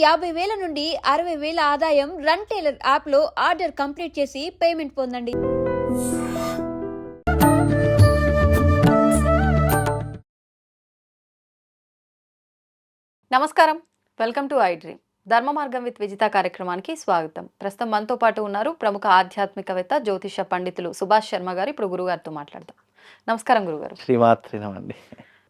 యాభై వేల నుండి అరవై వేల ఆదాయం రన్ టైలర్ యాప్లో ఆర్డర్ కంప్లీట్ చేసి పేమెంట్ పొందండి. నమస్కారం. Welcome to I dream. Dharma Margam with Vijitha కార్యక్రమానికి స్వాగతం. ప్రస్తుతం మనతో పాటు ఉన్నారు ప్రముఖ ఆధ్యాత్మికవేత్త జ్యోతిష పండితులు సుభాష్ శర్మ గారు. ఇప్పుడు గురుగారితో మాట్లాడదాం. నమస్కారం గురుగారు. శ్రీమాత్రినమండి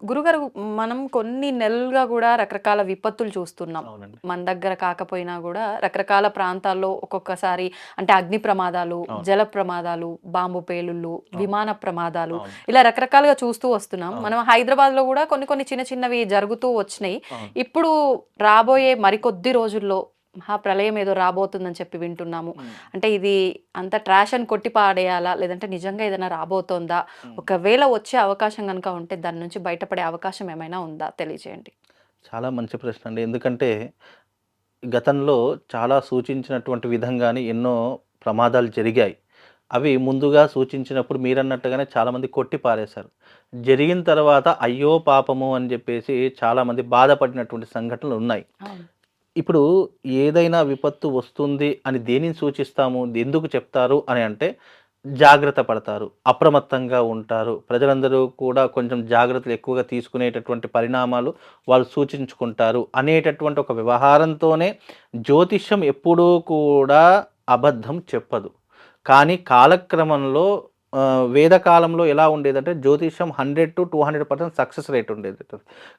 గురుగారు మనం కొన్ని నెలలుగా కూడా రకరకాల విపత్తులు చూస్తున్నాం మన దగ్గర కాకపోయినా కూడా రకరకాల ప్రాంతాల్లో ఒక్కొక్కసారి అంటే అగ్ని ప్రమాదాలు. జల ప్రమాదాలు బాంబు పేలుళ్ళు విమాన ప్రమాదాలు. ఇలా రకరకాలుగా చూస్తూ వస్తున్నాం. మనం హైదరాబాద్లో కూడా కొన్ని కొన్ని చిన్న చిన్నవి జరుగుతూ వచ్చినాయి. ఇప్పుడు రాబోయే మరికొద్ది రోజుల్లో మహా ప్రళయం ఏదో రాబోతుందని చెప్పి వింటున్నాము. అంటే ఇది అంత ట్రాష్ అని కొట్టి పాడేయాలా? లేదంటే నిజంగా ఏదైనా రాబోతోందా. ఒకవేళ వచ్చే అవకాశం కనుక ఉంటే దాని నుంచి బయటపడే అవకాశం ఏమైనా ఉందా? తెలియజేయండి. చాలా మంచి ప్రశ్న అండి. ఎందుకంటే గతంలో చాలా సూచించినటువంటి విధంగానే ఎన్నో ప్రమాదాలు జరిగాయి. అవి ముందుగా సూచించినప్పుడు మీరన్నట్టుగానే చాలామంది కొట్టి పారేశారు. జరిగిన తర్వాత అయ్యో పాపము అని చెప్పేసి చాలామంది బాధపడినటువంటి సంఘటనలు ఉన్నాయి. ఇప్పుడు ఏదైనా విపత్తు వస్తుంది అని దేనిని సూచిస్తాము? ఎందుకు చెప్తారు? అని అంటే జాగ్రత్త పడతారు అప్రమత్తంగా ఉంటారు. ప్రజలందరూ కూడా కొంచెం జాగ్రత్తలు ఎక్కువగా తీసుకునేటటువంటి పరిణామాలు వాళ్ళు సూచించుకుంటారు అనేటటువంటి ఒక వ్యవహారంతోనే జ్యోతిష్యం ఎప్పుడూ కూడా అబద్ధం చెప్పదు. కానీ కాలక్రమంలో వేదకాలంలో ఎలా ఉండేదంటే జ్యోతిషం hundred to two hundred percent success rate ఉండేది.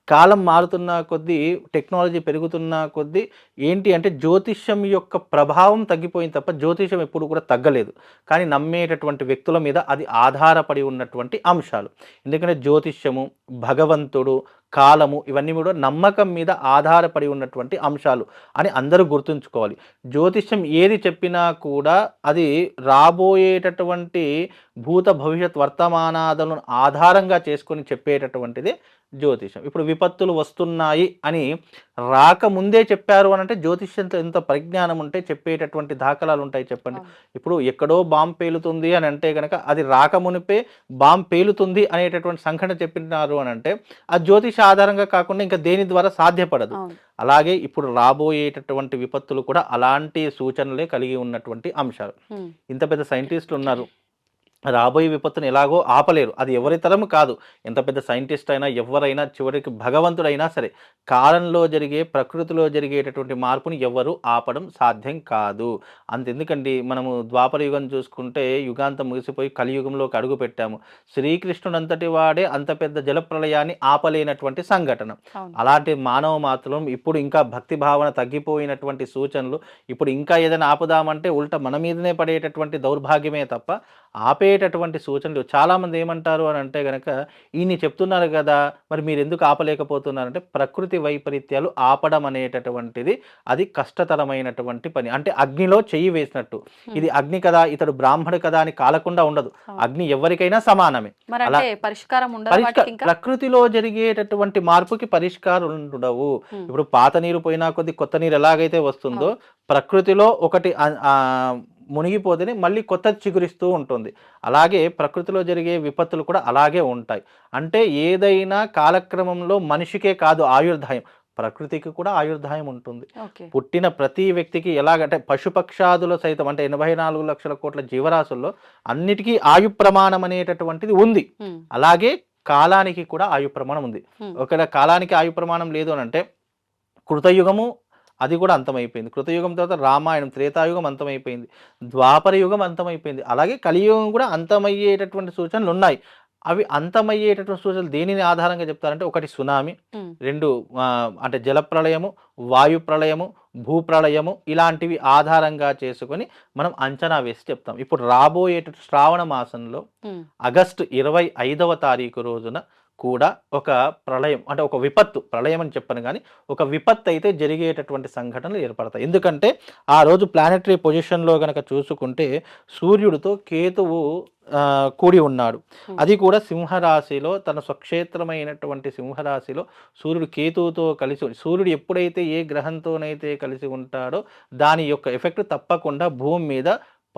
కాలం మారుతున్న కొద్దీ టెక్నాలజీ పెరుగుతున్న కొద్దీ ఏంటి అంటే జ్యోతిష్యం యొక్క ప్రభావం తగ్గిపోయింది తప్ప జ్యోతిష్యం ఎప్పుడు కూడా తగ్గలేదు. కానీ నమ్మేటటువంటి వ్యక్తుల మీద అది ఆధారపడి ఉన్నటువంటి అంశాలు. ఎందుకంటే జ్యోతిష్యము భగవంతుడు కాలము ఇవన్నీ కూడా నమ్మకం మీద ఆధారపడి ఉన్నటువంటి అంశాలు అని అందరూ గుర్తుంచుకోవాలి. జ్యోతిష్యం ఏది చెప్పినా కూడా అది రాబోయేటటువంటి భూత భవిష్యత్ వర్తమానాదలను ఆధారంగా చేసుకొని చెప్పేటటువంటిది జ్యోతిషం ఇప్పుడు విపత్తులు వస్తున్నాయి అని రాకముందే చెప్పారు అని అంటే జ్యోతిష్యంతో ఎంత పరిజ్ఞానం ఉంటే చెప్పేటటువంటి దాఖలాలు ఉంటాయి చెప్పండి. ఇప్పుడు ఎక్కడో బాంబు పేలుతుంది అని అంటే కనుక అది రాకమునిపే బాంబు పేలుతుంది అనేటటువంటి సంఘటన చెప్పినారు అని అంటే ఆ జ్యోతిష ఆధారంగా కాకుండా ఇంకా దేని ద్వారా సాధ్యపడదు. అలాగే ఇప్పుడు రాబోయేటటువంటి విపత్తులు కూడా అలాంటి సూచనలే కలిగి ఉన్నటువంటి అంశాలు. ఇంత పెద్ద సైంటిస్టులు ఉన్నారు రాబోయే విపత్తును ఎలాగో ఆపలేరు. అది ఎవరి తరం కాదు. ఎంత పెద్ద సైంటిస్ట్ అయినా ఎవరైనా చివరికి భగవంతుడైనా సరే కాలంలో జరిగే ప్రకృతిలో జరిగేటటువంటి మార్పుని ఎవరు ఆపడం సాధ్యం కాదు. అంతెందుకండి? మనము ద్వాపర యుగం చూసుకుంటే యుగాంతం ముగిసిపోయి కలియుగంలోకి అడుగు పెట్టాము. శ్రీకృష్ణుడు అంతటి వాడే అంత పెద్ద జలప్రలయాన్ని ఆపలేనటువంటి సంఘటన. అలాంటి మానవ మాత్రం ఇప్పుడు ఇంకా భక్తి భావన తగ్గిపోయినటువంటి సూచనలు ఇప్పుడు ఇంకా ఏదైనా ఆపుదామంటే ఉల్టా మన మీదనే పడేటటువంటి దౌర్భాగ్యమే తప్ప ఆపేటటువంటి సూచనలు చాలామంది ఏమంటారు అని అంటే కనుక ఈయన చెప్తున్నారు కదా మరి మీరు ఎందుకు ఆపలేకపోతున్నారంటే ప్రకృతి వైపరీత్యాలు ఆపడం అనేటటువంటిది అది కష్టతరమైనటువంటి పని. అంటే అగ్నిలో చెయ్యి వేసినట్టు. ఇది అగ్ని కదా ఇతడు బ్రాహ్మడు కదా అని కాలకుండా ఉండదు. అగ్ని ఎవరికైనా సమానమే. అలా- పరిష్కారం ప్రకృతిలో జరిగేటటువంటి మార్పుకి పరిష్కారం ఉండవు. ఇప్పుడు పాత నీరు పోయినా కొద్ది కొత్త నీరు ఎలాగైతే వస్తుందో ప్రకృతిలో ఒకటి మునిగిపోతేనే మళ్ళీ కొత్త చిగురిస్తూ ఉంటుంది. అలాగే ప్రకృతిలో జరిగే విపత్తులు కూడా అలాగే ఉంటాయి. అంటే ఏదైనా కాలక్రమంలో మనిషికే కాదు ఆయుర్దాయం. ప్రకృతికి కూడా ఆయుర్దాయం ఉంటుంది. పుట్టిన ప్రతి వ్యక్తికి ఎలాగంటే పశుపక్షాదులు సైతం అంటే ఎనభై నాలుగు లక్షల కోట్ల జీవరాశుల్లో అన్నిటికీ ఆయు ప్రమాణం అనేటటువంటిది ఉంది. అలాగే కాలానికి కూడా ఆయు ప్రమాణం ఉంది. ఒకవేళ కాలానికి ఆయు ప్రమాణం లేదు అని అంటే కృతయుగము అది కూడా అంతమైపోయింది. కృతయుగం తర్వాత రామాయణం త్రేతాయుగం అంతమైపోయింది. ద్వాపర యుగం అంతమైపోయింది. అలాగే కలియుగం కూడా అంతమయ్యేటటువంటి సూచనలు ఉన్నాయి. అవి అంతమయ్యేటటువంటి సూచనలు దేనిని ఆధారంగా చెప్తారంటే ఒకటి సునామీ. రెండు అంటే జలప్రళయము వాయు ప్రళయము భూప్రళయము ఇలాంటివి ఆధారంగా చేసుకొని మనం అంచనా వేసి చెప్తాం. ఇప్పుడు రాబోయేట శ్రావణ మాసంలో. ఆగస్టు ఇరవై ఐదవ తారీఖు రోజున కూడా ఒక ప్రళయం అంటే ఒక విపత్తు ప్రళయం అని చెప్పను కానీ ఒక విపత్తు అయితే జరిగేటటువంటి సంఘటనలు ఏర్పడతాయి ఎందుకంటే ఆ రోజు ప్లానెటరీ పొజిషన్లో గనక చూసుకుంటే సూర్యుడితో కేతువు కూడి ఉన్నాడు. అది కూడా సింహరాశిలో తన స్వక్షేత్రమైనటువంటి సింహరాశిలో సూర్యుడు కేతువుతో కలిసి సూర్యుడు ఎప్పుడైతే ఏ గ్రహంతోనైతే కలిసి ఉంటాడో దాని యొక్క ఎఫెక్ట్ తప్పకుండా భూమి మీద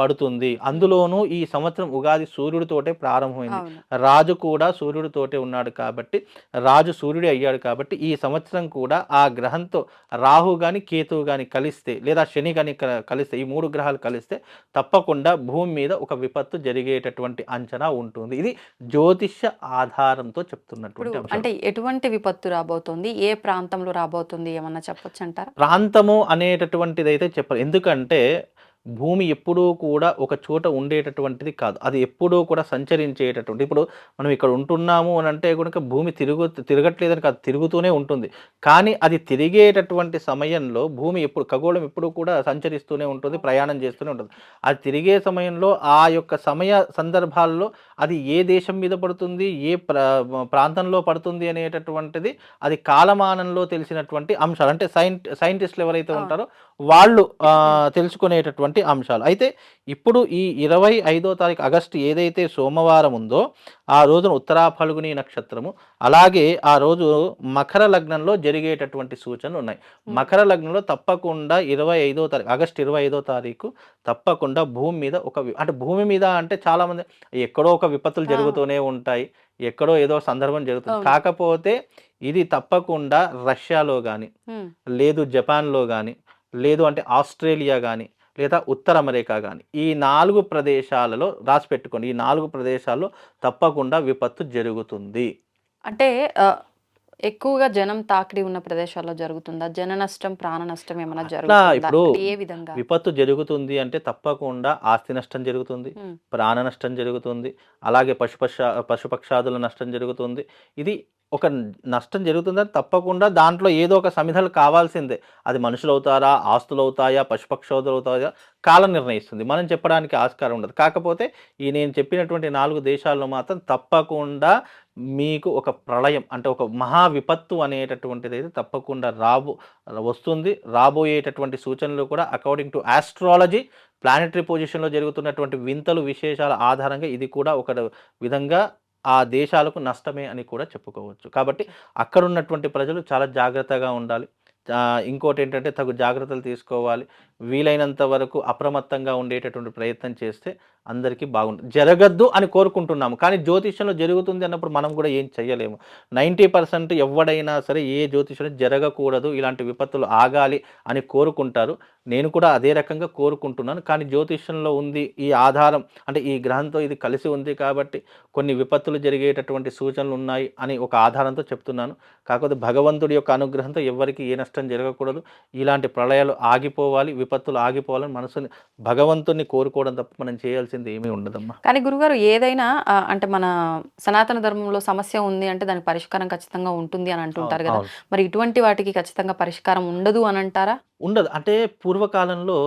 పడుతుంది. అందులోనూ ఈ సంవత్సరం ఉగాది సూర్యుడితోటే ప్రారంభమైంది. రాజు కూడా సూర్యుడితోటే ఉన్నాడు కాబట్టి రాజు సూర్యుడే అయ్యాడు కాబట్టి ఈ సంవత్సరం కూడా ఆ గ్రహంతో రాహు గాని కేతువు గాని కలిస్తే లేదా శని గాని క- కలిస్తే ఈ మూడు గ్రహాలు కలిస్తే తప్పకుండా భూమి మీద ఒక విపత్తు జరిగేటటువంటి అంచనా ఉంటుంది. ఇది జ్యోతిష్య ఆధారంతో చెప్తున్నటువంటి. అంటే ఎటువంటి విపత్తు రాబోతుంది? ఏ ప్రాంతంలో రాబోతుంది? ఏమన్నా చెప్పొచ్చు అంటారా ప్రాంతము అనేటటువంటిది అయితే చెప్పరు. ఎందుకంటే భూమి ఎప్పుడూ కూడా ఒక చోట ఉండేటటువంటిది కాదు. అది ఎప్పుడూ కూడా సంచరించేటటువంటి ఇప్పుడు మనం ఇక్కడ ఉంటున్నాము అని అంటే కనుక భూమి తిరుగు తిరగట్లేదని కాదు తిరుగుతూనే ఉంటుంది. కానీ అది తిరిగేటటువంటి సమయంలో భూమి ఎప్పుడు ఖగోళం ఎప్పుడు కూడా సంచరిస్తూనే ఉంటుంది ప్రయాణం చేస్తూనే ఉంటుంది. అది తిరిగే సమయంలో ఆ యొక్క సమయ సందర్భాల్లో అది ఏ దేశం మీద పడుతుంది ఏ ప్ర ప్రాంతంలో పడుతుంది అనేటటువంటిది అది కాలమానంలో తెలిసినటువంటి అంశాలు. అంటే సైంట్ సైంటిస్టులు ఎవరైతే. ఉంటారో వాళ్ళు ఆ, తెలుసుకునేటటువంటి అంశాలు. అయితే ఇప్పుడు ఈ ఇరవై ఐదో తారీఖు ఆగస్టు ఏదైతే సోమవారం ఉందో ఆ రోజున ఉత్తరా ఫల్గుని నక్షత్రము అలాగే ఆ రోజు మకర లగ్నంలో జరిగేటటువంటి సూచనలు ఉన్నాయి. మకర లగ్నంలో తప్పకుండా ఇరవై ఐదో తారీఖు ఆగస్టు ఇరవై ఐదో తారీఖు తప్పకుండా భూమి మీద ఒక అంటే భూమి మీద అంటే చాలా మంది ఎక్కడో ఒక విపత్తులు. జరుగుతూనే ఉంటాయి. ఎక్కడో ఏదో సందర్భం జరుగుతుంది. కాకపోతే ఇది తప్పకుండా రష్యాలో కానీ లేదు జపాన్లో కానీ లేదు అంటే ఆస్ట్రేలియా కానీ లేదా ఉత్తర అమెరికా కానీ ఈ నాలుగు ప్రదేశాలలో రాసి పెట్టుకోండి ఈ నాలుగు ప్రదేశాల్లో తప్పకుండా విపత్తు జరుగుతుంది. అంటే ఎక్కువగా జనం తాకిడి ఉన్న ప్రదేశాల్లో జరుగుతుందా? జన నష్టం ప్రాణ నష్టం ఏమైనా జరుగుతుందా? ఏ విధంగా? విపత్తు జరుగుతుంది అంటే తప్పకుండా ఆస్తి నష్టం జరుగుతుంది ప్రాణ నష్టం జరుగుతుంది అలాగే పశుపక్ష పశుపక్షాదుల నష్టం జరుగుతుంది. ఇది ఒక నష్టం జరుగుతుందని తప్పకుండా దాంట్లో ఏదో ఒక సమిధలు కావాల్సిందే. అది మనుషులు అవుతారా ఆస్తులు అవుతాయా పశుపక్షోదులు అవుతాయా కాలం నిర్ణయిస్తుంది. మనం చెప్పడానికి ఆస్కారం ఉండదు. కాకపోతే ఈ నేను చెప్పినటువంటి నాలుగు దేశాల్లో మాత్రం తప్పకుండా మీకు ఒక ప్రళయం అంటే ఒక మహా విపత్తు అనేటటువంటిది అయితే తప్పకుండా రాబో వస్తుంది. రాబోయేటటువంటి సూచనలు కూడా అకార్డింగ్ టు ఆస్ట్రాలజీ ప్లానెటరీ పొజిషన్లో జరుగుతున్నటువంటి వింతలు విశేషాల ఆధారంగా ఇది కూడా ఒక విధంగా ఆ దేశాలకు నష్టమే అని కూడా చెప్పుకోవచ్చు. కాబట్టి అక్కడ ఉన్నటువంటి ప్రజలు చాలా జాగ్రత్తగా ఉండాలి. ఇంకోటి ఏంటంటే తగు జాగ్రత్తలు తీసుకోవాలి. వీలైనంత వరకు అప్రమత్తంగా ఉండేటటువంటి ప్రయత్నం చేస్తే అందరికీ బాగుంటుంది. జరగద్దు అని కోరుకుంటున్నాము. కానీ జ్యోతిష్యంలో జరుగుతుంది అన్నప్పుడు మనం కూడా ఏం చెయ్యలేము. నైంటీ పర్సెంట్ ఎవడైనా సరే ఏ జ్యోతిష్యంలో జరగకూడదు ఇలాంటి విపత్తులు ఆగాలి అని కోరుకుంటారు. నేను కూడా అదే రకంగా కోరుకుంటున్నాను. కానీ జ్యోతిష్యంలో ఉంది ఈ ఆధారం. అంటే ఈ గ్రహంతో ఇది కలిసి ఉంది కాబట్టి కొన్ని విపత్తులు జరిగేటటువంటి సూచనలు ఉన్నాయి అని ఒక ఆధారంతో చెప్తున్నాను. కాకపోతే భగవంతుడి యొక్క అనుగ్రహంతో ఎవరికి ఏ నష్టం జరగకూడదు. ఇలాంటి ప్రళయాలు ఆగిపోవాలి విపత్తులు ఆగిపోవాలని మనసుని భగవంతుని కోరుకోవడం తప్ప మనం చేయాల్సి చేయాల్సింది ఏమీ ఉండదమ్మా. కానీ గురుగారు ఏదైనా అంటే మన సనాతన ధర్మంలో సమస్య ఉంది అంటే దానికి పరిష్కారం ఖచ్చితంగా ఉంటుంది అని అంటుంటారు కదా. మరి ఇటువంటి వాటికి ఖచ్చితంగా పరిష్కారం ఉండదు అని అంటారా? ఉండదు. అంటే పూర్వకాలంలో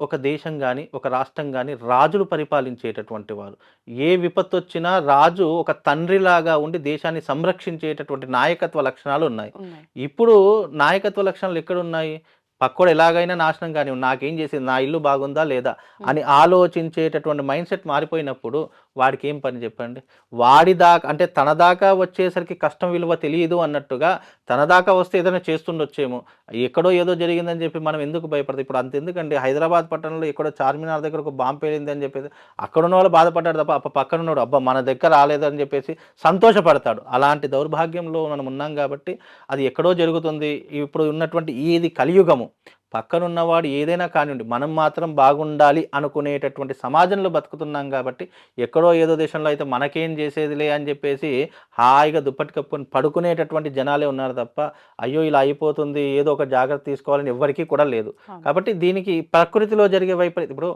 ఒక దేశం కానీ ఒక రాష్ట్రం కానీ రాజులు పరిపాలించేటటువంటి వారు. ఏ విపత్తు వచ్చినా రాజు ఒక తండ్రిలాగా ఉండి దేశాన్ని సంరక్షించేటటువంటి నాయకత్వ లక్షణాలు ఉన్నాయి. ఉన్నాయి. ఇప్పుడు నాయకత్వ లక్షణాలు ఎక్కడున్నాయి పక్కోడు ఎలాగైనా నాశనం కానీ నాకేం చేసింది నా ఇల్లు బాగుందా లేదా అని ఆలోచించేటటువంటి మైండ్ సెట్ మారిపోయినప్పుడు వాడికి ఏం పని చెప్పండి? వాడి దాకా అంటే తన దాకా వచ్చేసరికి కష్టం విలువ తెలియదు అన్నట్టుగా తన దాకా వస్తే ఏదైనా చేస్తుండొచ్చేమో. ఎక్కడో ఏదో జరిగిందని చెప్పి మనం ఎందుకు భయపడతాం? ఇప్పుడు అంత ఎందుకండి? హైదరాబాద్ పట్టణంలో ఎక్కడో చార్మినార్ దగ్గర ఒక బాంబు పేలింది అని చెప్పేసి అక్కడ ఉన్న వాళ్ళు బాధపడ్డాడు తప్ప అప్ప పక్కన ఉన్నాడు అబ్బా మన దగ్గర రాలేదని చెప్పేసి సంతోషపడతాడు. అలాంటి దౌర్భాగ్యంలో మనం ఉన్నాం కాబట్టి అది ఎక్కడో జరుగుతుంది. ఇప్పుడు ఉన్నటువంటి ఇది కలియుగము. పక్కనున్నవాడు ఏదైనా కానివ్వండి మనం మాత్రం బాగుండాలి అనుకునేటటువంటి సమాజంలో బతుకుతున్నాం కాబట్టి ఎక్కడో ఏదో దేశంలో అయితే మనకేం చేసేదిలే అని చెప్పేసి హాయిగా దుప్పటి కప్పుకొని పడుకునేటటువంటి జనాలే ఉన్నారు తప్ప అయ్యో ఇలా అయిపోతుంది ఏదో ఒక జాగ్రత్త తీసుకోవాలని ఎవ్వరికీ కూడా లేదు. కాబట్టి దీనికి ప్రకృతిలో జరిగే వైపరీత్యం ఇప్పుడు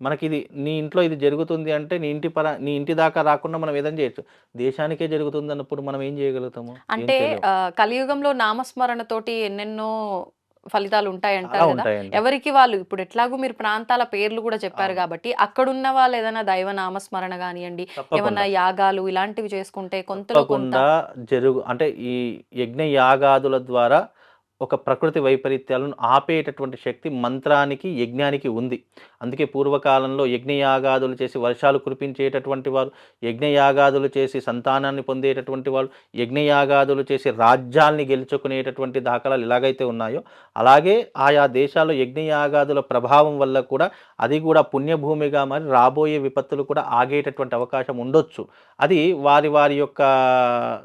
మనకి ఇది నీ ఇంట్లో ఇది జరుగుతుంది అంటే నీ ఇంటి పర నీ ఇంటి దాకా రాకుండా మనం ఏదైనా చేయొచ్చు. దేశానికే జరుగుతుంది అన్నప్పుడు మనం ఏం చేయగలుగుతాము? అంటే కలియుగంలో నామస్మరణ తోటి ఎన్నెన్నో ఫలితాలు ఉంటాయి అంటారు కదా ఎవరికి వాళ్ళు ఇప్పుడు ఎట్లాగూ మీరు ప్రాంతాల పేర్లు కూడా చెప్పారు. కాబట్టి అక్కడున్న వాళ్ళు ఏదైనా దైవ నామస్మరణ కానివ్వండి. ఏమన్నా యాగాలు ఇలాంటివి చేసుకుంటే కొంత జరుగు అంటే ఈ యజ్ఞ యాగాదుల ద్వారా ఒక ప్రకృతి వైపరీత్యాలను ఆపేటటువంటి శక్తి మంత్రానికి యజ్ఞానికి ఉంది. అందుకే పూర్వకాలంలో యజ్ఞయాగాదులు చేసి వర్షాలు కురిపించేటటువంటి వారు యజ్ఞయాగాదులు చేసి సంతానాన్ని పొందేటటువంటి వాళ్ళు యజ్ఞయాగాదులు చేసి రాజ్యాల్ని గెలుచుకునేటటువంటి దాఖలాలు ఎలాగైతే ఉన్నాయో అలాగే ఆయా దేశాల్లో యజ్ఞయాగాదుల ప్రభావం వల్ల కూడా అది కూడా పుణ్యభూమిగా మరి రాబోయే విపత్తులు కూడా ఆగేటటువంటి అవకాశం ఉండొచ్చు. అది వారి వారి యొక్క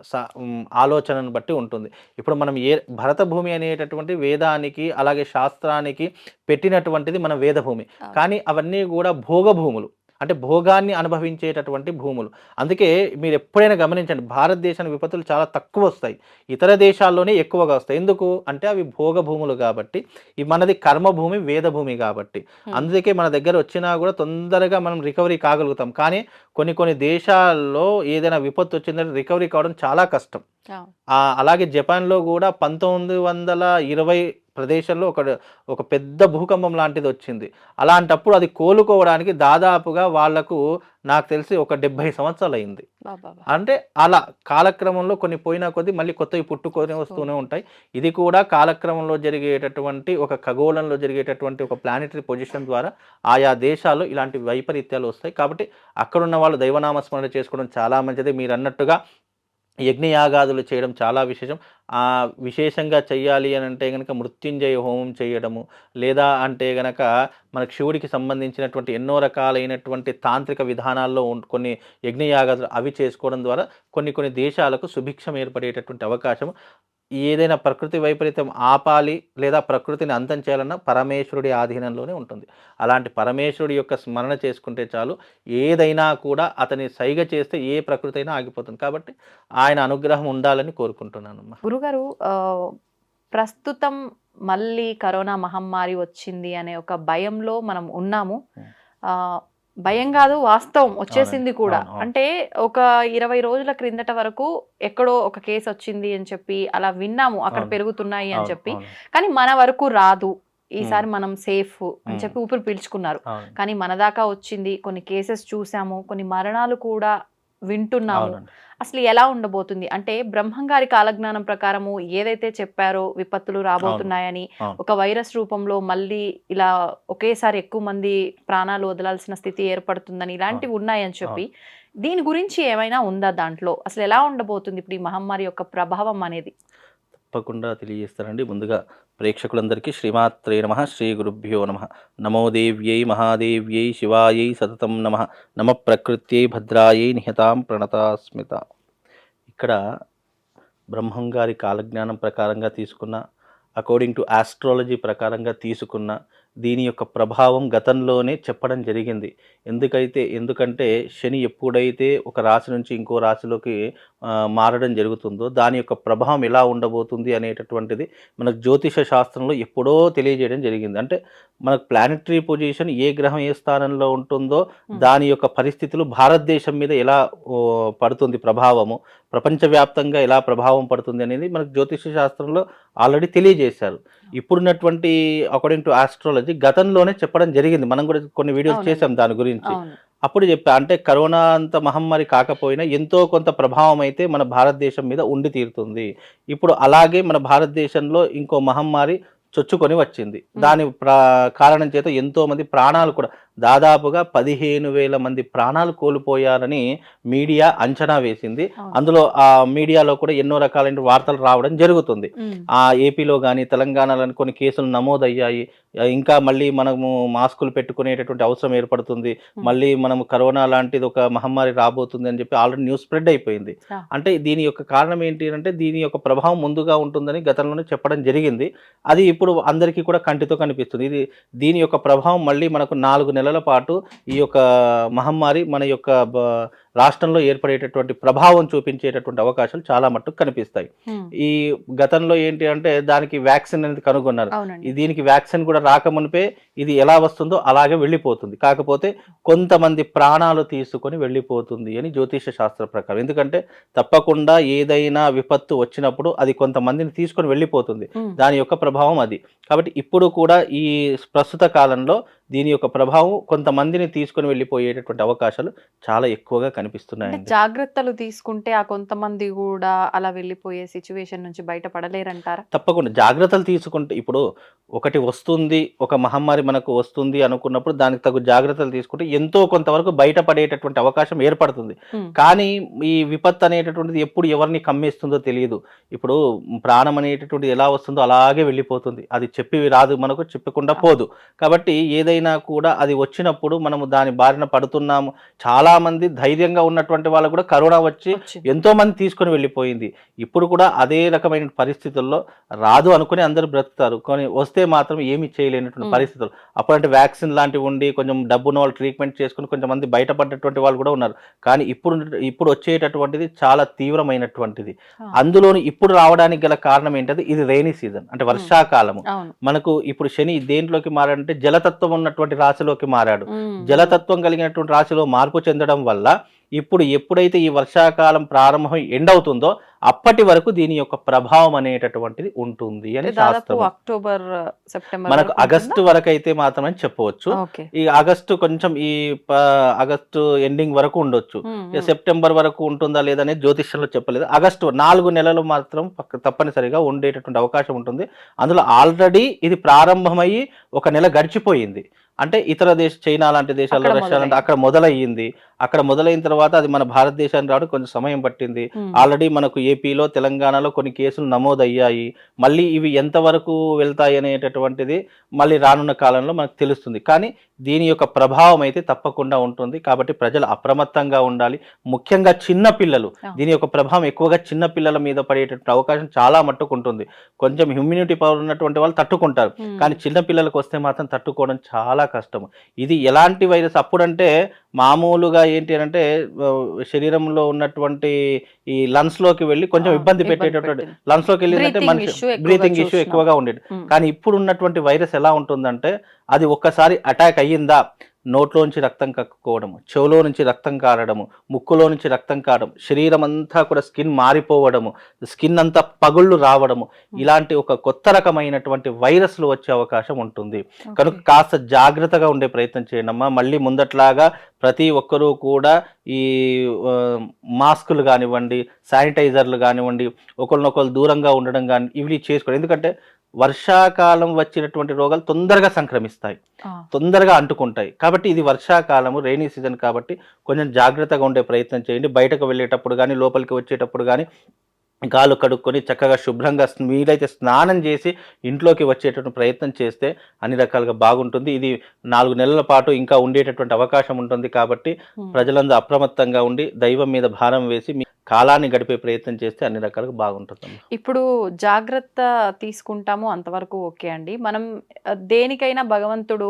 స- ఆలోచనను బట్టి ఉంటుంది. ఇప్పుడు మనం ఏ భరత భూమి అనేటటువంటి వేదానికి అలాగే శాస్త్రానికి పెట్టినటువంటిది మన వేదభూమి. కానీ అవన్నీ కూడా భోగ భూములు అంటే భోగాన్ని అనుభవించేటటువంటి భూములు. అందుకే మీరు ఎప్పుడైనా గమనించండి భారతదేశానికి విపత్తులు చాలా తక్కువ వస్తాయి. ఇతర దేశాల్లోనే ఎక్కువగా వస్తాయి. ఎందుకు? అంటే అవి భోగ భూములు కాబట్టి. ఈ మనది కర్మభూమి వేదభూమి కాబట్టి. అందుకే మన దగ్గర వచ్చినా కూడా తొందరగా మనం రికవరీ కాగలుగుతాం. కానీ కొన్ని కొన్ని దేశాల్లో ఏదైనా విపత్తు వచ్చిందంటే రికవరీ కావడం చాలా కష్టం. అలాగే జపాన్లో కూడా పంతొమ్మిది వందల ఇరవై ప్రదేశంలో ఒక ఒక పెద్ద భూకంపం లాంటిది వచ్చింది. అలాంటప్పుడు అది కోలుకోవడానికి దాదాపుగా వాళ్ళకు నాకు తెలిసి ఒక డెబ్బై సంవత్సరాలు అయింది. అంటే అలా కాలక్రమంలో కొన్ని పోయినా కొద్దీ మళ్ళీ కొత్తవి పుట్టుకొని వస్తూనే ఉంటాయి. ఇది కూడా కాలక్రమంలో జరిగేటటువంటి ఒక ఖగోళంలో జరిగేటటువంటి ఒక ప్లానెటరీ పొజిషన్ ద్వారా ఆయా దేశాల్లో ఇలాంటి వైపరీత్యాలు వస్తాయి. కాబట్టి అక్కడున్న వాళ్ళు దైవనామ స్మరణ చేసుకోవడం చాలా మంచిది. మీరు అన్నట్టుగా యజ్ఞయాగాదులు చేయడం చాలా విశేషం. ఆ విశేషంగా చెయ్యాలి అని అంటే కనుక మృత్యుంజయ హోమం చేయడము లేదా అంటే గనక మనకు శివుడికి సంబంధించినటువంటి ఎన్నో రకాలైనటువంటి తాంత్రిక విధానాల్లో కొన్ని యజ్ఞయాగాదులు అవి చేసుకోవడం ద్వారా కొన్ని కొన్ని దేశాలకు సుభిక్షం ఏర్పడేటటువంటి అవకాశం ఏదైనా ప్రకృతి వైపరీత్యం ఆపాలి లేదా ప్రకృతిని అంతం చేయాలన్నా పరమేశ్వరుడి ఆధీనంలోనే ఉంటుంది. అలాంటి పరమేశ్వరుడి యొక్క స్మరణ చేసుకుంటే చాలు ఏదైనా కూడా అతని సైగ చేస్తే ఏ ప్రకృతి అయినా ఆగిపోతుంది. కాబట్టి ఆయన అనుగ్రహం ఉండాలని కోరుకుంటున్నానమ్మా. గురుగారు ప్రస్తుతం మళ్ళీ కరోనా మహమ్మారి వచ్చింది అనే ఒక భయంలో మనం ఉన్నాము. భయం కాదు వాస్తవం వచ్చేసింది కూడా. అంటే ఒక ఇరవై రోజుల క్రిందట వరకు ఎక్కడో ఒక కేసు వచ్చింది అని చెప్పి అలా విన్నాము అక్కడ. పెరుగుతున్నాయి అని చెప్పి కానీ మన వరకు రాదు ఈసారి మనం సేఫ్ అని. చెప్పి ఊపిరి పీల్చుకున్నారు. కానీ మన దాకా వచ్చింది కొన్ని కేసెస్ చూసాము కొన్ని మరణాలు కూడా వింటున్నాము. అసలు ఎలా ఉండబోతుంది? అంటే బ్రహ్మం గారి కాలజ్ఞానం ప్రకారము ఏదైతే చెప్పారో విపత్తులు రాబోతున్నాయని. ఒక వైరస్ రూపంలో మళ్ళీ ఇలా ఒకేసారి ఎక్కువ మంది ప్రాణాలు వదలాల్సిన స్థితి ఏర్పడుతుందని ఇలాంటివి ఉన్నాయని చెప్పి దీని గురించి ఏమైనా ఉందా దాంట్లో? అసలు ఎలా ఉండబోతుంది ఇప్పుడు ఈ మహమ్మారి యొక్క ప్రభావం అనేది? తప్పకుండా తెలియజేస్తానండి. ముందుగా ప్రేక్షకులందరికీ శ్రీమాత్రే నమ శ్రీ గురుభ్యో నమ. నమోదేవ్యై మహాదేవ్యై శివాయై సతతం నమ. నమ ప్రకృత్యై భద్రాయై నిహతాం ప్రణతాస్మిత. ఇక్కడ బ్రహ్మం గారి కాలజ్ఞానం ప్రకారంగా తీసుకున్న అకార్డింగ్ టు ఆస్ట్రాలజీ ప్రకారంగా తీసుకున్న దీని యొక్క ప్రభావం గతంలోనే చెప్పడం జరిగింది. ఎందుకైతే ఎందుకంటే శని ఎప్పుడైతే ఒక రాశి నుంచి ఇంకో రాశిలోకి మారడం జరుగుతుందో దాని యొక్క ప్రభావం ఎలా ఉండబోతుంది అనేటటువంటిది మనకు జ్యోతిష శాస్త్రంలో ఎప్పుడో తెలియజేయడం జరిగింది. అంటే మనకు ప్లానెటరీ పొజిషన్ ఏ గ్రహం ఏ స్థానంలో ఉంటుందో దాని యొక్క పరిస్థితులు భారతదేశం మీద ఎలా పడుతుంది ప్రభావము ప్రపంచవ్యాప్తంగా ఎలా ప్రభావం పడుతుంది అనేది మనకు జ్యోతిష శాస్త్రంలో ఆల్రెడీ తెలియజేశారు. ఇప్పుడున్నటువంటి అకార్డింగ్ టు ఆస్ట్రాలజీ గతంలోనే చెప్పడం జరిగింది. మనం కూడా కొన్ని వీడియోస్. చేసాం దాని గురించి. అప్పుడు చెప్పా అంటే కరోనా అంత మహమ్మారి కాకపోయినా ఎంతో కొంత ప్రభావం అయితే మన భారతదేశం మీద ఉండి తీరుతుంది. ఇప్పుడు అలాగే మన భారతదేశంలో ఇంకో మహమ్మారి చొచ్చుకొని వచ్చింది. దాని ప్ర కారణం చేత ఎంతో మంది ప్రాణాలు కూడా దాదాపుగా పదిహేను వేల మంది ప్రాణాలు కోల్పోయారని మీడియా అంచనా వేసింది. అందులో ఆ మీడియాలో కూడా ఎన్నో రకాలైన వార్తలు రావడం జరుగుతుంది. ఆ ఏపీలో కానీ తెలంగాణలో కొన్ని కేసులు నమోదయ్యాయి. ఇంకా మళ్ళీ మనము మాస్కులు పెట్టుకునేటటువంటి అవసరం ఏర్పడుతుంది. మళ్ళీ మనము కరోనా లాంటిది ఒక మహమ్మారి రాబోతుంది అని చెప్పి ఆల్రెడీ న్యూస్ స్ప్రెడ్ అయిపోయింది. అంటే దీని యొక్క కారణం ఏంటి అంటే దీని యొక్క ప్రభావం ముందుగా ఉంటుందని గతంలోనే చెప్పడం జరిగింది. అది ఇప్పుడు అందరికీ కూడా కంటితో కనిపిస్తుంది. ఇది దీని యొక్క ప్రభావం మళ్ళీ మనకు నాలుగు నెలల పాటు ఈ యొక్క మహమ్మారి మన యొక్క బ- రాష్ట్రంలో ఏర్పడేటటువంటి ప్రభావం చూపించేటటువంటి అవకాశాలు చాలా మట్టుకు కనిపిస్తాయి. ఈ గతంలో ఏంటి అంటే దానికి వ్యాక్సిన్ అనేది కనుగొన్నారు. దీనికి వ్యాక్సిన్ కూడా రాకమునిపే ఇది ఎలా వస్తుందో అలాగే వెళ్ళిపోతుంది. కాకపోతే కొంతమంది ప్రాణాలు తీసుకొని వెళ్ళిపోతుంది అని జ్యోతిష శాస్త్ర ప్రకారం. ఎందుకంటే తప్పకుండా ఏదైనా విపత్తు వచ్చినప్పుడు అది కొంతమందిని తీసుకొని వెళ్ళిపోతుంది. దాని యొక్క ప్రభావం అది. కాబట్టి ఇప్పుడు కూడా ఈ ప్రస్తుత కాలంలో దీని యొక్క ప్రభావం కొంతమందిని తీసుకొని వెళ్ళిపోయేటటువంటి అవకాశాలు చాలా ఎక్కువగా కనిపిస్తున్నాయండి జాగ్రత్తలు తీసుకుంటే ఆ కొంతమంది కూడా అలా వెళ్ళిపోయే సిచ్యువేషన్ నుంచి బయటపడలేరంటారా? తప్పకుండా. జాగ్రత్తలు తీసుకుంటే ఇప్పుడు ఒకటి వస్తుంది ఒక మహమ్మారి మనకు వస్తుంది అనుకున్నప్పుడు దానికి తగు జాగ్రత్తలు తీసుకుంటే ఎంతో కొంతవరకు బయటపడేటటువంటి అవకాశం ఏర్పడుతుంది. కానీ ఈ విపత్తు అనేటటువంటిది ఎప్పుడు ఎవరిని కమ్మేస్తుందో తెలియదు. ఇప్పుడు ప్రాణం అనేటటువంటిది ఎలా వస్తుందో అలాగే వెళ్ళిపోతుంది. అది చెప్పి రాదు మనకు చెప్పకుండా పోదు. కాబట్టి ఏదైనా కూడా అది వచ్చినప్పుడు మనము దాని బారిన పడుతున్నాము. చాలా మంది ధైర్యంగా ఉన్నటువంటి వాళ్ళు కూడా కరోనా వచ్చి. ఎంతో మంది తీసుకొని వెళ్ళిపోయింది. ఇప్పుడు కూడా అదే రకమైన పరిస్థితుల్లో రాదు అనుకుని అందరూ బ్రతుకుతారు. కానీ వస్తే మాత్రం ఏమీ చేయలేనటువంటి. పరిస్థితులు. అప్పుడంటే వ్యాక్సిన్ లాంటివి ఉండి కొంచెం డబ్బున్న వాళ్ళు ట్రీట్మెంట్ చేసుకుని కొంతమంది బయటపడ్డటువంటి వాళ్ళు కూడా ఉన్నారు. కానీ ఇప్పుడు ఇప్పుడు వచ్చేటటువంటిది చాలా తీవ్రమైనటువంటిది. అందులోని ఇప్పుడు రావడానికి గల కారణం ఏంటంటే ఇది రైనీ సీజన్. అంటే వర్షాకాలము. మనకు ఇప్పుడు శని దేంట్లోకి మారాడంటే జలతత్వం ఉన్నటువంటి రాశిలోకి మారాడు. జలతత్వం కలిగినటువంటి రాశిలో మార్పు చెందడం వల్ల ఇప్పుడు ఎప్పుడైతే ఈ వర్షాకాలం ప్రారంభం ఎండ్ అవుతుందో అప్పటి వరకు దీని యొక్క ప్రభావం అనేటటువంటిది ఉంటుంది అని శాస్త్రం అక్టోబర్ సెప్టెంబర్ మనకు ఆగస్టు వరకు అయితే మాత్రమే చెప్పవచ్చు. ఈ ఆగస్టు కొంచెం ఈ ఆగస్టు ఎండింగ్ వరకు ఉండొచ్చు. సెప్టెంబర్ వరకు ఉంటుందా లేదా అనేది జ్యోతిష్యంలో చెప్పలేదు. ఆగస్టు నాలుగు నెలలు మాత్రం తప్పనిసరిగా ఉండేటటువంటి అవకాశం ఉంటుంది. అందులో ఆల్రెడీ ఇది ప్రారంభమయ్యి ఒక నెల గడిచిపోయింది. అంటే ఇతర దేశ చైనా లాంటి దేశాల్లో రష్యా లాంటి. అక్కడ మొదలయ్యింది. అక్కడ మొదలైన తర్వాత అది మన భారతదేశానికి రావడం కొంచెం సమయం పట్టింది. ఆల్రెడీ మనకు ఏపీలో తెలంగాణలో కొన్ని కేసులు నమోదయ్యాయి. మళ్ళీ ఇవి ఎంతవరకు వెళ్తాయి అనేటటువంటిది మళ్ళీ రానున్న కాలంలో మనకు తెలుస్తుంది. కానీ దీని యొక్క ప్రభావం అయితే తప్పకుండా ఉంటుంది. కాబట్టి ప్రజలు అప్రమత్తంగా ఉండాలి. ముఖ్యంగా చిన్న పిల్లలు. దీని యొక్క ప్రభావం ఎక్కువగా చిన్న పిల్లల మీద పడేటటువంటి అవకాశం చాలా మట్టుకు ఉంటుంది. కొంచెం హ్యూమినిటీ పవర్ ఉన్నటువంటి వాళ్ళు తట్టుకుంటారు. కానీ చిన్న పిల్లలకు వస్తే మాత్రం తట్టుకోవడం చాలా కష్టం ఇది ఎలాంటి వైరస్? అప్పుడంటే మామూలుగా ఏంటి అని అంటే శరీరంలో ఉన్నటువంటి ఈ లంగ్స్లోకి వెళ్ళి కొంచెం ఇబ్బంది పెట్టేటటువంటి లంగ్స్లోకి వెళ్ళిందంటే మనిషి బ్రీతింగ్ ఇష్యూ. ఎక్కువగా ఉండేది. కానీ ఇప్పుడు ఉన్నటువంటి వైరస్ ఎలా ఉంటుందంటే అది ఒక్కసారి అటాక్ అయ్యిందా? నోట్లోంచి రక్తం కక్కుకోవడము చెవులో నుంచి రక్తం కారడము ముక్కులో నుంచి రక్తం కారడం శరీరం అంతా కూడా స్కిన్ మారిపోవడము స్కిన్ అంతా పగుళ్ళు రావడము ఇలాంటి ఒక కొత్త రకమైనటువంటి వైరస్లు వచ్చే అవకాశం ఉంటుంది. కనుక కాస్త జాగ్రత్తగా ఉండే ప్రయత్నం చేయండి అమ్మా. మళ్ళీ ముందట్లాగా ప్రతి ఒక్కరూ కూడా ఈ మాస్కులు కానివ్వండి శానిటైజర్లు కానివ్వండి ఒకరినొకరు దూరంగా ఉండడం కానీ ఇవి చేసుకోండి ఎందుకంటే వర్షాకాలం వచ్చినటువంటి రోగాలు తొందరగా సంక్రమిస్తాయి. తొందరగా అంటుకుంటాయి. కాబట్టి ఇది వర్షాకాలము రైనీ సీజన్ కాబట్టి కొంచెం జాగ్రత్తగా ఉండే ప్రయత్నం చేయండి. బయటకు వెళ్ళేటప్పుడు కానీ లోపలికి వచ్చేటప్పుడు కానీ కాలు కడుక్కొని చక్కగా శుభ్రంగా వీలైతే స్నానం చేసి ఇంట్లోకి వచ్చేటటువంటి ప్రయత్నం చేస్తే అన్ని రకాలుగా బాగుంటుంది. ఇది నాలుగు నెలల పాటు ఇంకా ఉండేటటువంటి అవకాశం ఉంటుంది కాబట్టి ప్రజలందరూ అప్రమత్తంగా ఉండి దైవం మీద భారం వేసి మీ కాలాన్ని గడిపే ప్రయత్నం చేస్తే అన్ని రకాలుగా బాగుంటుంది ఇప్పుడు జాగ్రత్త తీసుకుంటాము అంతవరకు ఓకే అండి. మనం దేనికైనా భగవంతుడు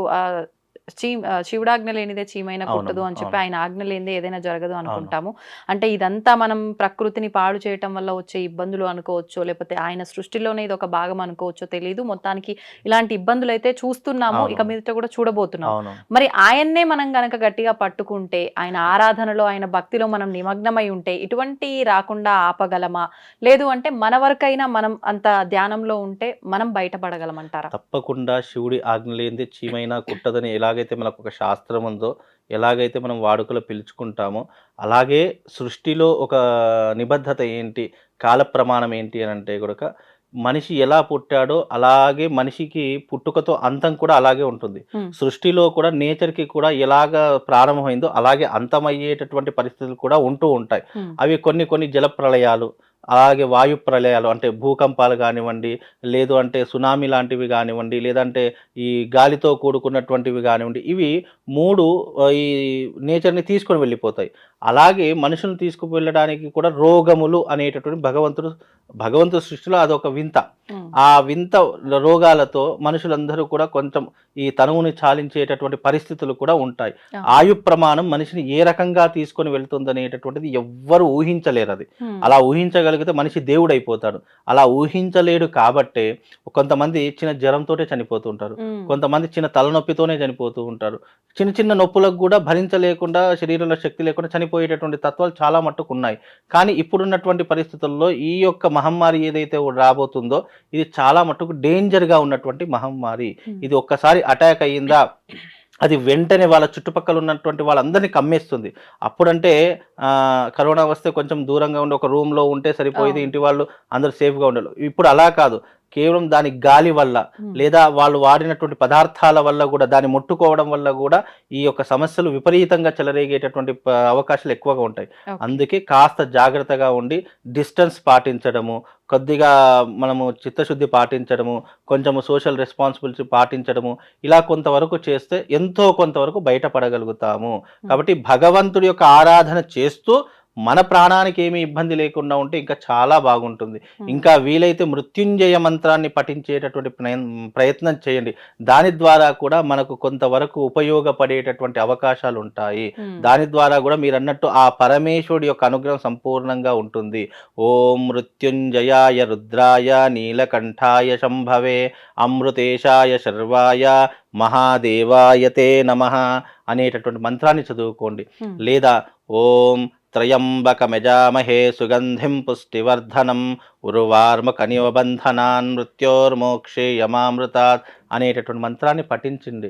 చీ శివుడాజ్ఞ లేనిదే చీమైనా కుట్టదు అని చెప్పి. ఆయన ఆజ్ఞ లేనిదే ఏదైనా జరగదు అనుకుంటాము. అంటే ఇదంతా మనం ప్రకృతిని పాడు చేయటం వల్ల వచ్చే ఇబ్బందులు అనుకోవచ్చు లేకపోతే ఆయన సృష్టిలోనే ఇది ఒక భాగం అనుకోవచ్చో తెలియదు మొత్తానికి ఇలాంటి ఇబ్బందులు అయితే చూస్తున్నాము. ఇక మీదట కూడా చూడబోతున్నాం. మరి ఆయన్నే మనం గనక గట్టిగా పట్టుకుంటే ఆయన ఆరాధనలో ఆయన భక్తిలో మనం నిమగ్నమై ఉంటే ఇటువంటి రాకుండా ఆపగలమా? లేదు అంటే మన వరకైనా మనం అంత ధ్యానంలో ఉంటే మనం బయటపడగలమంటారా? తప్పకుండా శివుడి ఆజ్ఞ లేనిదే చీమైనా కుట్టదని ఎలాగైతే మనకు ఒక శాస్త్రం ఉందో ఎలాగైతే మనం వాడుకలో పిలుచుకుంటామో అలాగే సృష్టిలో ఒక నిబద్ధత ఏంటి కాల ప్రమాణం ఏంటి అని అంటే కూడా మనిషి ఎలా పుట్టాడో అలాగే మనిషికి పుట్టుకతో అంతం కూడా అలాగే ఉంటుంది. సృష్టిలో కూడా నేచర్కి కూడా ఎలాగ ప్రారంభమైందో అలాగే అంతమయ్యేటటువంటి పరిస్థితులు కూడా ఉంటూ ఉంటాయి. అవి కొన్ని కొన్ని జల ప్రళయాలు అలాగే వాయు ప్రళయాలు అంటే భూకంపాలు కానివ్వండి లేదు అంటే సునామీ లాంటివి కానివ్వండి లేదంటే ఈ గాలితో కూడుకున్నటువంటివి కానివ్వండి ఇవి మూడు ఈ నేచర్ని తీసుకొని వెళ్ళిపోతాయి. అలాగే మనుషులను తీసుకువెళ్ళడానికి కూడా రోగములు అనేటటువంటి భగవంతుడు భగవంతుడు సృష్టిలో అదొక వింత. ఆ వింత రోగాలతో మనుషులందరూ కూడా కొంచెం ఈ తనువుని చాలించేటటువంటి పరిస్థితులు కూడా ఉంటాయి. ఆయు ప్రమాణం మనిషిని ఏ రకంగా తీసుకొని వెళ్తుందనేటటువంటిది ఎవ్వరు ఊహించలేరు అది. అలా ఊహించగలిగితే మనిషి దేవుడు అయిపోతాడు అలా ఊహించలేడు కాబట్టే కొంతమంది చిన్న జ్వరంతోటే చనిపోతూ ఉంటారు కొంతమంది చిన్న తలనొప్పితోనే చనిపోతూ ఉంటారు. చిన్న చిన్న నొప్పులకు కూడా భరించలేకుండా శరీరంలో శక్తి లేకుండా చనిపోయేటటువంటి తత్వాలు చాలా మట్టుకు ఉన్నాయి. కానీ ఇప్పుడున్నటువంటి పరిస్థితుల్లో ఈ యొక్క మహమ్మారి ఏదైతే రాబోతుందో ఇది చాలా మట్టుకు డేంజర్గా ఉన్నటువంటి మహమ్మారి. ఇది ఒక్కసారి అటాక్ అయ్యిందా? అది వెంటనే వాళ్ళ చుట్టుపక్కల ఉన్నటువంటి వాళ్ళందరినీ కమ్మేస్తుంది. అప్పుడంటే కరోనా వస్తే కొంచెం దూరంగా ఉండి ఒక రూమ్లో ఉంటే సరిపోయేది. ఇంటి వాళ్ళు అందరూ సేఫ్గా ఉండాలి. ఇప్పుడు అలా కాదు. కేవలం దాని గాలి వల్ల. లేదా వాళ్ళు వాడినటువంటి పదార్థాల వల్ల కూడా దాన్ని ముట్టుకోవడం వల్ల కూడా ఈ యొక్క సమస్యలు విపరీతంగా చెలరేగేటటువంటి అవకాశాలు ఎక్కువగా ఉంటాయి. అందుకే కాస్త జాగ్రత్తగా ఉండి డిస్టెన్స్ పాటించడము కొద్దిగా మనము చిత్తశుద్ధి పాటించడము కొంచెము సోషల్ రెస్పాన్సిబిలిటీ పాటించడము ఇలా కొంతవరకు చేస్తే ఎంతో కొంతవరకు బయటపడగలుగుతాము కాబట్టి భగవంతుడి యొక్క ఆరాధన చేస్తూ మన ప్రాణానికి ఏమీ ఇబ్బంది లేకుండా ఉంటే ఇంకా చాలా బాగుంటుంది Hmm. ఇంకా వీలైతే మృత్యుంజయ మంత్రాన్ని పఠించేటటువంటి ప్రయత్నం చేయండి దాని ద్వారా కూడా మనకు కొంతవరకు ఉపయోగపడేటటువంటి అవకాశాలు ఉంటాయి ఉమ్. దాని ద్వారా కూడా మీరు అన్నట్టు ఆ పరమేశ్వరుడి యొక్క అనుగ్రహం సంపూర్ణంగా ఉంటుంది ఓం మృత్యుంజయాయ రుద్రాయ నీలకంఠాయ శంభవే అమృతేశాయ శర్వాయ మహాదేవాయ తే నమ అనేటటువంటి మంత్రాన్ని చదువుకోండి ఉమ్. లేదా ఓం త్రయంబకమెజామహే సుగంధిం పుష్టివర్ధనం. ఉరువార్మకనివబంధనాన్ మృత్యోర్మోక్షే యమామృతాత్ అనేటటువంటి మంత్రాన్ని పఠించండి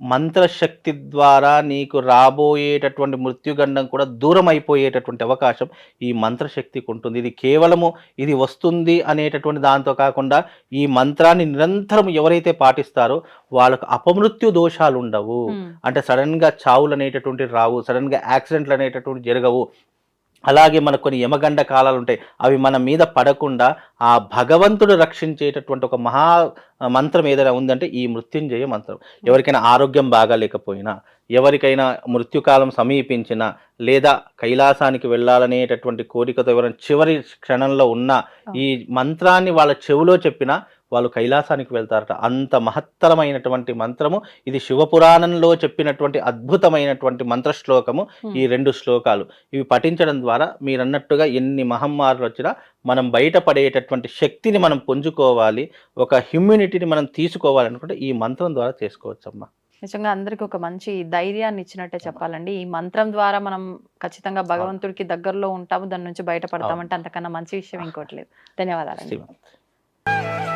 మంత్రశక్తి ద్వారా నీకు రాబోయేటటువంటి మృత్యుగండం కూడా దూరం అయిపోయేటటువంటి అవకాశం ఈ మంత్రశక్తికి ఉంటుంది ఇది కేవలము ఇది వస్తుంది అనేటటువంటి దాంతో కాకుండా ఈ మంత్రాన్ని నిరంతరం ఎవరైతే పాటిస్తారో వాళ్ళకు అపమృత్యు దోషాలు ఉండవు. అంటే సడన్గా చావులు అనేటటువంటి రావు సడన్గా యాక్సిడెంట్లు అనేటటువంటి జరగవు. అలాగే మనకు కొన్ని యమగండ కాలాలు ఉంటాయి. అవి మన మీద పడకుండా ఆ భగవంతుడు రక్షించేటటువంటి ఒక మహా మంత్రం ఏదైనా ఉందంటే ఈ మృత్యుంజయ మంత్రం. ఎవరికైనా ఆరోగ్యం బాగాలేకపోయినా ఎవరికైనా మృత్యుకాలం సమీపించినా లేదా కైలాసానికి వెళ్ళాలనేటటువంటి కోరికతో ఎవరైనా చివరి క్షణంలో ఉన్న ఈ మంత్రాన్ని వాళ్ళ చెవిలో చెప్పినా వాళ్ళు కైలాసానికి వెళ్తారట. అంత మహత్తరమైనటువంటి మంత్రము ఇది శివపురాణంలో చెప్పినటువంటి అద్భుతమైనటువంటి మంత్ర శ్లోకము ఈ రెండు శ్లోకాలు. ఇవి పఠించడం ద్వారా మీరు అన్నట్టుగా ఎన్ని మహమ్మారులు వచ్చినా మనం బయటపడేటటువంటి శక్తిని మనం పుంజుకోవాలి ఒక హ్యూమినిటీని మనం తీసుకోవాలనుకుంటే ఈ మంత్రం ద్వారా చేసుకోవచ్చమ్మా. నిజంగా అందరికి ఒక మంచి ధైర్యాన్ని ఇచ్చినట్టే చెప్పాలండి. ఈ మంత్రం ద్వారా మనం ఖచ్చితంగా భగవంతుడికి దగ్గరలో ఉంటాము దాని నుంచి బయటపడతామంటే అంతకన్నా మంచి విషయం ఇంకోటి లేదు. ధన్యవాదాలండి. శివ.